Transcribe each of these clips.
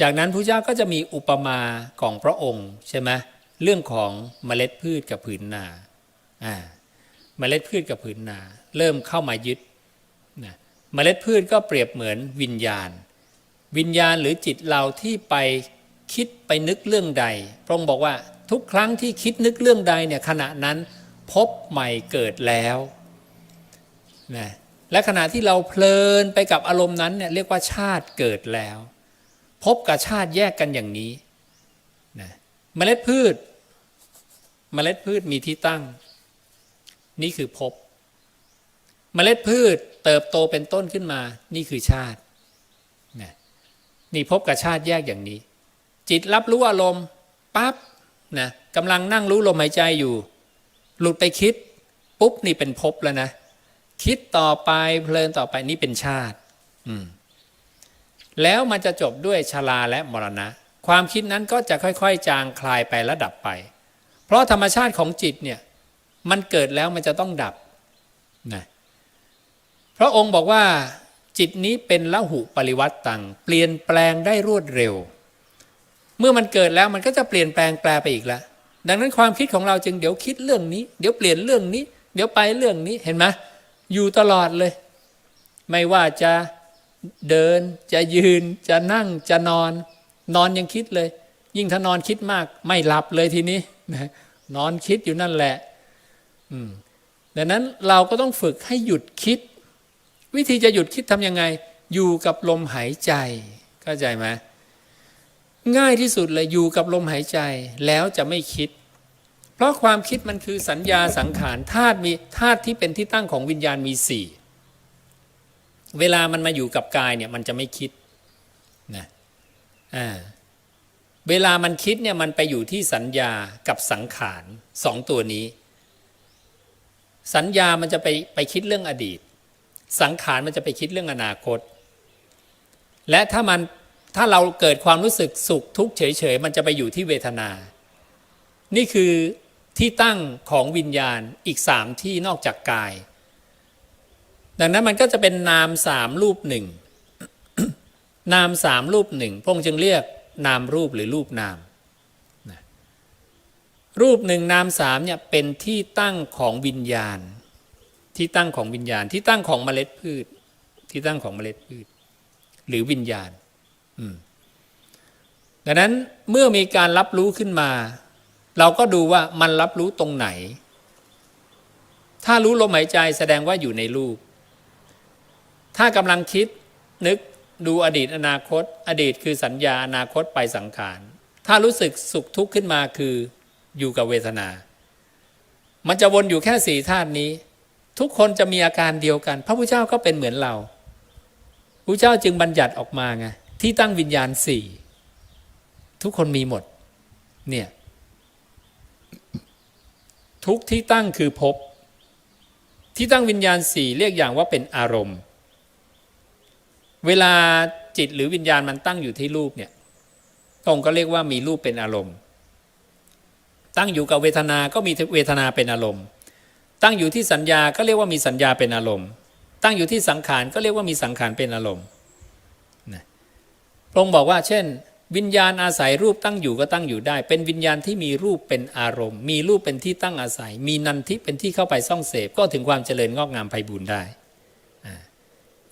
จากนั้นพระเจ้าก็จะมีอุปมาของพระองค์ใช่ไหมเรื่องของเมล็ดพืชกับผืนนาอ่าเมล็ดพืชกับผืนนา เริ่มเข้ามายึดนะเมล็ดพืชก็เปรียบเหมือนวิญญาณ วิญญาณหรือจิตเราที่ไปคิดไปนึกเรื่องใด พระองค์บอกว่าทุกครั้งที่คิดนึกเรื่องใดเนี่ยขณะนั้นพบใหม่เกิดแล้วนะและขณะที่เราเพลินไปกับอารมณ์นั้นเนี่ยเรียกว่าชาติเกิดแล้ว พบกับชาติแยกกันอย่างนี้นะเมล็ดพืช เมล็ดพืชมีที่ตั้ง นี่คือพบ เมล็ดพืชเติบโตเป็นต้นขึ้นมา นี่คือชาตินะนี่พบกับชาติแยกอย่างนี้ จิตรับรู้อารมณ์ปั๊บนะกำลังนั่งรู้ลมหายใจอยู่ หลุดไปคิด ปุ๊บนี่เป็นภพแล้วนะ คิดต่อไปเพลินต่อไปนี่เป็นชาติ อืม แล้วมันจะจบด้วยชราและมรณะ ความคิดนั้นก็จะค่อยๆ จางคลายไปและดับไป เพราะธรรมชาติของจิตเนี่ยมันเกิดแล้วมันจะต้องดับนะพระองค์บอกว่า จิตนี้เป็นละหุปริวัตตังเปลี่ยนแปลงได้รวดเร็ว เมื่อมันเกิดแล้วมันก็จะเปลี่ยนแปลงแปลไปอีกแล้วดังนั้นความคิดของเราจึงเดี๋ยวคิดเรื่องนี้ เดี๋ยวเปลี่ยนเรื่องนี้ เดี๋ยวไปเรื่องนี้เห็นไหมอยู่ตลอดเลย ไม่ว่าจะ เดินจะยืนจะนั่งจะนอน นอนยังคิดเลย ยิ่งถ้านอนคิดมาก ไม่หลับเลยทีนี้นะนอนคิดอยู่นั่นแหละดังนั้นเราก็ต้องฝึกให้หยุดคิด วิธีจะหยุดคิดทำยังไง อยู่กับลมหายใจเข้าใจไหมง่ายที่สุดเลยอยู่กับลมหายใจแล้วจะไม่คิด เพราะความคิดมันคือสัญญาสังขารธาตุมีธาตุที่เป็นที่ตั้งของวิญญาณมีสี่ เวลามันมาอยู่กับกายเนี่ยมันจะไม่คิดนะอ่าเวลามันคิดเนี่ยมันไปอยู่ที่สัญญากับสังขารสองตัวนี้ สัญญามันจะไปไปคิดเรื่องอดีต สังขารมันจะไปคิดเรื่องอนาคต และถ้ามันถ้าเราเกิดความรู้สึกสุขทุกข์เฉยๆ มันจะไปอยู่ที่เวทนา นี่คือที่ตั้งของวิญญาณอีกสามที่นอกจากกาย ดังนั้นมันก็จะเป็นนามสามรูปหนึ่งนามสามรูปหนึ่งพงค์จึงเรียกนามรูปหรือรูปนามนะรูปหนึ่งนามสามเนี่ยเป็นที่ตั้งของวิญญาณ ที่ตั้งของวิญญาณที่ตั้งของเมล็ดพืช ที่ตั้งของเมล็ดพืช หรือวิญญาณดังนั้นเมื่อมีการรับรู้ขึ้นมา เราก็ดูว่ามันรับรู้ตรงไหน ถ้ารู้ลมหายใจแสดงว่าอยู่ในรูป ถ้ากำลังคิดนึกดูอดีตอนาคต อดีตคือสัญญาอนาคตไปสังขาร ถ้ารู้สึกสุขทุกข์ขึ้นมาคืออยู่กับเวทนา มันจะวนอยู่แค่สี่ธาตุนี้ ทุกคนจะมีอาการเดียวกัน พระพุทธเจ้าก็เป็นเหมือนเราพระเจ้าจึงบัญญัติออกมาไงที่ตั้งวิญญาณสี่ทุกคนมีหมด เนี่ย ทุกที่ตั้งคือภพที่ตั้งวิญญาณสี่เรียกอย่างว่าเป็นอารมณ์ เวลาจิตหรือวิญญาณมันตั้งอยู่ที่รูปเนี่ยตรงก็เรียกว่ามีรูปเป็นอารมณ์ ตั้งอยู่กับเวทนา ก็มีเวทนาเป็นอารมณ์ ตั้งอยู่ที่สัญญาก็เรียกว่ามีสัญญาเป็นอารมณ์ ตั้งอยู่ที่สังขารก็เรียกว่ามีสังขารเป็นอารมณ์นะพระองค์บอกว่า เช่น วิญญาณอาศัยรูปตั้งอยู่ก็ตั้งอยู่ได้ เป็นวิญญาณที่มีรูปเป็นอารมณ์ มีรูปเป็นที่ตั้งอาศัย มีนันทิเป็นที่เข้าไปซ่องเสพก็ถึงความเจริญงอกงามไพบูรณ์ได้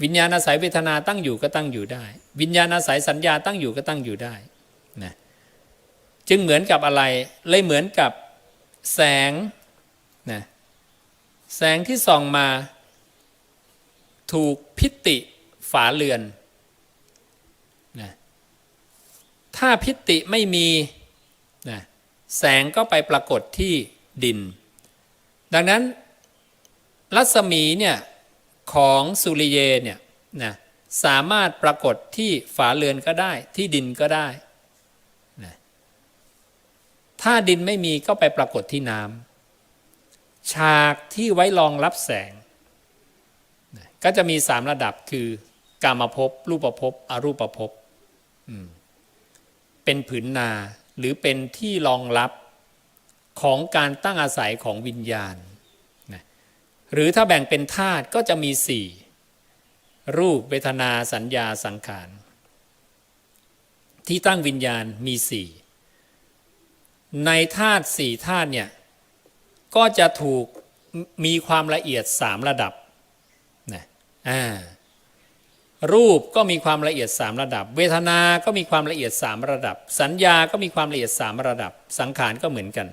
วิญญาณอาศัยเวทนาตั้งอยู่ก็ตั้งอยู่ได้ วิญญาณอาศัยสัญญาตั้งอยู่ก็ตั้งอยู่ได้นะจึงเหมือนกับอะไร เลยเหมือนกับแสงนะแสงที่ส่องมา ถูกพิติฝาเรือนนะถ้าพิติไม่มีนะแสงก็ไปปรากฏที่ดิน ดังนั้นรัศมีเนี่ย ของสุริเยเนี่ยนะสามารถปรากฏที่ฝาเรือนก็ได้ที่ดินก็ได้นะถ้าดินไม่มีก็ไปปรากฏที่น้ำฉากที่ไว้รองรับแสงนะก็จะมีสามระดับคือกามภพรูปภพอรูปภพเป็นผืนนาหรือเป็นที่รองรับของการตั้งอาศัยของวิญญาณ หรือถ้าแบ่งเป็นธาตุก็จะมีสี่รูปเวทนาสัญญาสังขาร ที่ตั้งวิญญาณมีสี่ในธาตุสี่ธาตุเนี่ย ก็จะถูกมีความละเอียดสามระดับนะอ่ารูปก็มีความละเอียดสามระดับ เวทนา ก็มีความละเอียดสามระดับ สัญญาก็มีความละเอียดสามระดับ สังขารก็เหมือนกัน